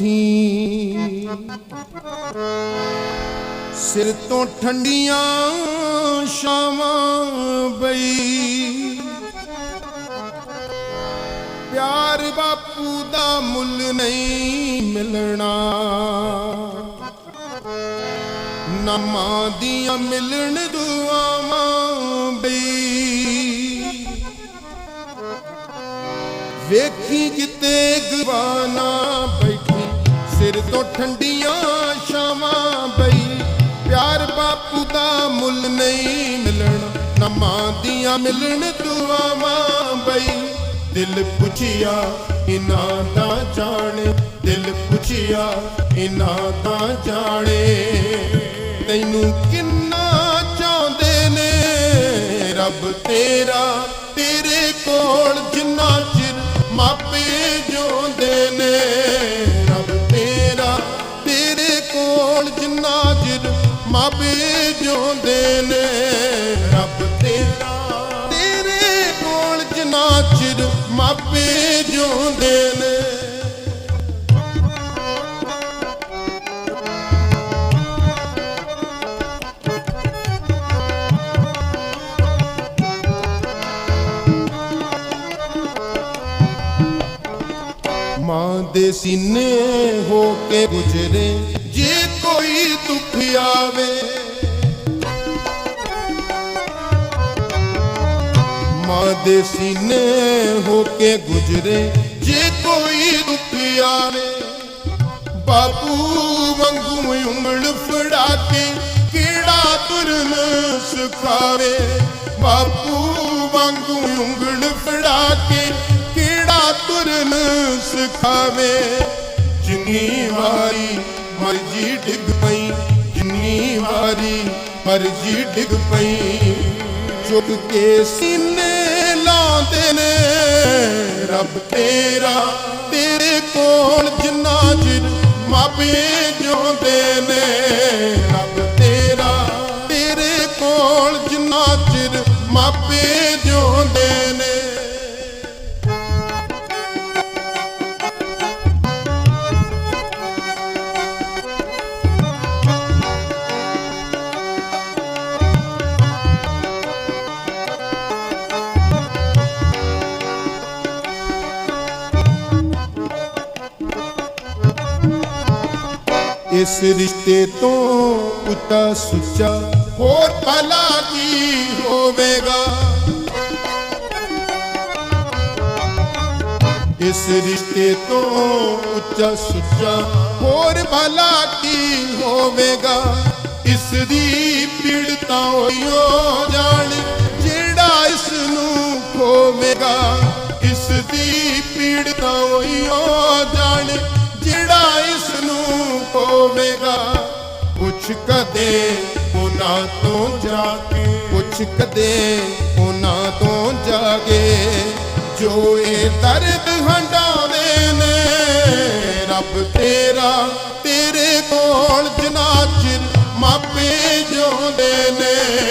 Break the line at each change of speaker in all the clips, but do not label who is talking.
ਬੈਠੀ। ਸਿਰ ਤੋਂ ਠੰਡੀਆਂ ਸ਼ਾਮਾਂ ਬਈ ਪਿਆਰ ਬਾਪੂ ਦਾ ਮੁੱਲ ਨਹੀਂ ਮਿਲਣਾ। ਨਾ ਮਾਂ ਦੀਆਂ ਮਿਲਣ ਦੁਆਵਾਂ ਬਈ ਵੇਖੀ ਕਿਤੇ ਗਵਾਨਾ ਸਿਰ ਤੋਂ ਠੰਡੀਆਂ ਸ਼ਾਮਾਂ ਬਈ ਪਿਆਰ ਬਾਪੂ ਦਾ ਮੁੱਲ ਨਹੀਂ ਮਿਲਣਾ ਨਾ ਮਾਂ ਦੀਆਂ ਮਿਲਣ ਦੁਆਵਾਂ ਬਈ ਦਿਲ ਪੁੱਛਿਆ ਇਨਾ ਦਾ ਜਾਣੇ। ਦਿਲ ਪੁੱਛਿਆ ਇਨਾ ਦਾ ਜਾਣੇ। ਤੈਨੂੰ ਕਿੰਨਾ ਚਾਹੁੰਦੇ ਨੇ? ਰੱਬ ਤੇਰਾ ਤੇਰੇ ਕੋਲ ਮਾਂ ਦੇ ਸੀਨੇ ਹੋ ਕੇ ਗੁਜਰੇ, ਜੇ ਕੋਈ ਦੁੱਖ ਆਵੇ। ਮਾਂ ਦੇ ਸੀਨੇ ਹੋ ਕੇ ਗੁਜਰੇ, ਜੇ ਕੋਈ ਦੁੱਖ ਆਵੇ। ਬਾਪੂ ਵਾਂਗੂ ਉਂਗਲ ਫੜਾ ਕੇ ਕਿਹੜਾ ਤੁਰਨ ਸਿਖਾਵੇ। ਬਾਪੂ ਵਾਂਗੂ ਉਂਗਲ ਫੜਾ ਕੇ ਸਿਖਾਵੇ ਜਿੰਨੀ ਵਾਰੀ ਮਰਜ਼ੀ ਡਿੱਗ ਪਈ, ਜਿੰਨੀ ਵਾਰੀ ਮਰਜ਼ੀ ਡਿੱਗ ਪਈ। ਚੁੱਕ ਕੇ ਸੀਨੇ ਲਾਉਂਦੇ ਨੇ, ਰੱਬ ਤੇਰਾ ਤੇਰੇ ਕੋਲ ਜਿੰਨਾ ਚਿਰ ਮਾਪੇ ਜਿਉਂਦੇ ਨੇ। ਇਸ ਰਿਸ਼ਤੇ ਤੋਂ ਉੱਤਾ ਸੁੱਚਾ, ਹੋਰ ਭਲਾ ਕੀ ਹੋਵੇਗਾ? ਇਸ ਰਿਸ਼ਤੇ ਤੋਂ ਉੱਚਾ ਸੁੱਚਾ, ਹੋਰ ਭਲਾ ਕੀ ਹੋਵੇਗਾ? ਇਸ ਦੀ ਪੀੜਤਾ ਹੋਈਓ ਜਾਣ, ਜਿਹੜਾ ਇਸ ਨੂੰ ਖੋਵੇਗਾ। ਇਸ ਦੀ ਪੀੜਤਾ ਹੋਈਓ ਜਾਣ ਹੋਵੇਗਾ। ਪੁੱਛ ਕਦੇ ਉਹਨਾਂ ਤੋਂ ਜਾ ਕੇ ਪੁੱਛ ਕਦੇ ਉਹਨਾਂ ਤੋਂ ਜਾ ਕੇ ਜੋ ਇਹ ਦਰਦ ਹੰਡਾਉਂਦੇ ਨੇ, ਰੱਬ ਤੇਰਾ ਤੇਰੇ ਕੋਲ ਜਿਨਾ ਚਿਰ ਮਾਪੇ ਜਿਉਂਦੇ ਨੇ।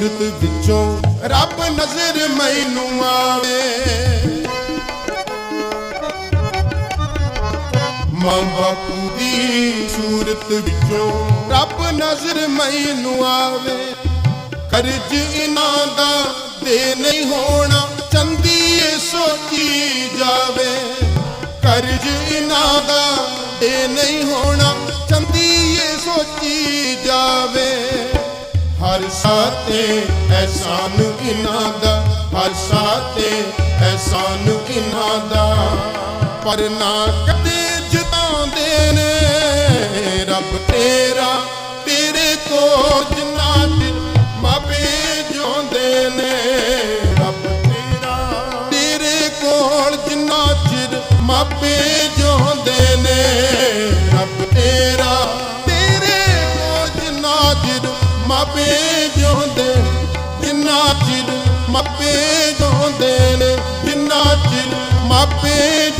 ਸੂਰਤ ਵਿੱਚੋਂ ਰੱਬ ਨਜ਼ਰ ਮੈਨੂੰ ਆਵੇ। ਮਾਂ ਬਾਪੂ ਦੀ ਸੂਰਤ ਵਿੱਚੋਂ ਰੱਬ ਨਜ਼ਰ ਮੈਨੂੰ ਆਵੇ। ਕਰਜ਼ ਇਨਾਂ ਦਾ ਦੇ ਨਹੀਂ ਹੋਣਾ ਚੰਦੀ ਸੋਚੀ ਜਾਵੇ। ਕਰਜ਼ ਇਨਾਂ ਦਾ ਦੇ ਨਹੀਂ ਹੋਣਾ ਚੰਦੀ ਸੋਚੀ ਜਾਵੇ। ਹਰ ਸਾਤੇ ਐਸਾਨ ਇਨਾਂ ਦਾ? ਹਰ ਸਾਤੇ ਐਸਾਨ ਇਨਾਂ ਦਾ? ਪਰ ਨਾ ਕਦੇ ਜਤਾਉਂਦੇ ਨੇ, ਰੱਬ ਤੇਰਾ ਤੇਰੇ ਕੋਲ ਮਾਪੇ ਜਿਉਂਦੇ ਨੇ ਜਿੰਨਾ ਚਿਰ ਮਾਪੇ